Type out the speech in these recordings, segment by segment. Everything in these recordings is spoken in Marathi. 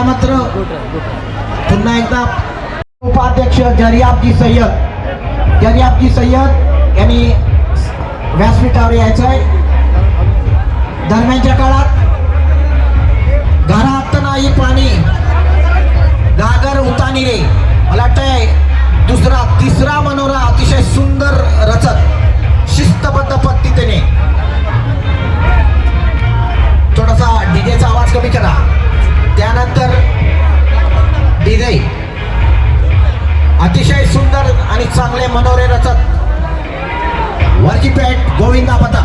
आता मात्र पुन्हा एकदा उपाध्यक्ष जरियाबजी सय्यद. जरियाबजी सय्यद यांनी व्यासपीठावर यायचं आहे दरम्यानच्या काळात घरात नाही पाणी. गागर उतानी रे मला वाटतंय दुसरा तिसरा मनोरा अतिशय सुंदर गोविंदा पता।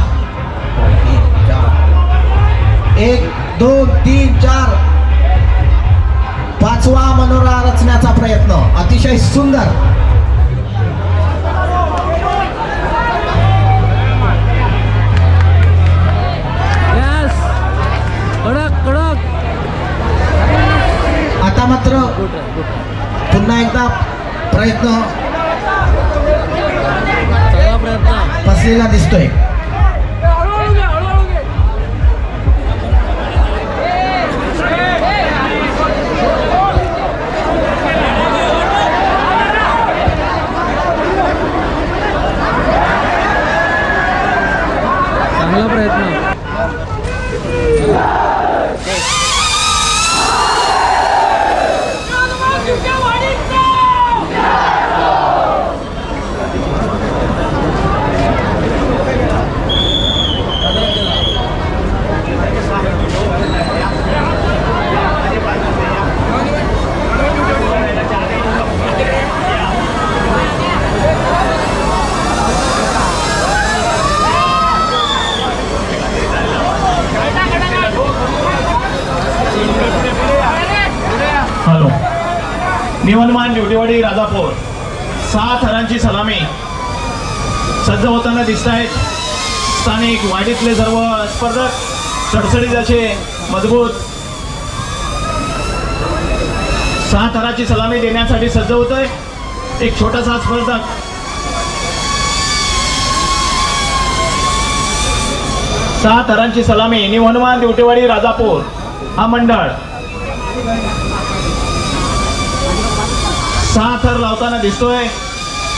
एक दोन तीन चार. पाचवा मनोरा रचण्याचा प्रयत्न. अतिशय सुंदर. यस कडक कडक. आता मात्र पुन्हा एकदा प्रयत्न. असलेला दिसतोय. चांगला प्रयत्न. निवनमान ड्युटीवाडी राजापूर. सहा थरांची सलामी. सज्ज होताना दिसत आहेत. स्थानिक वाडीतले सर्व स्पर्धक सडसडीत असे मजबूत. सहा थराची सलामी देण्यासाठी सज्ज होतोय. एक छोटासा स्पर्धक. सहा थरांची सलामी निवनमान देवटेवाडी राजापूर. हा मंडळ. सहा थर लावताना दिसतोय.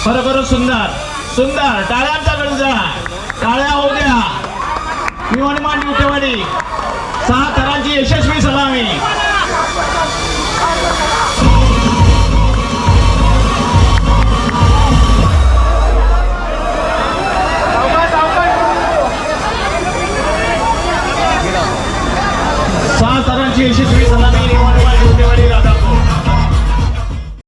खरोखरच सुंदर सुंदर. टाळ्यांचा गरजा टाळ्या होऊ द्या मी हनुमान सहा थरांची यशस्वी सलामी. सहा थरांची यशस्वी सलामी.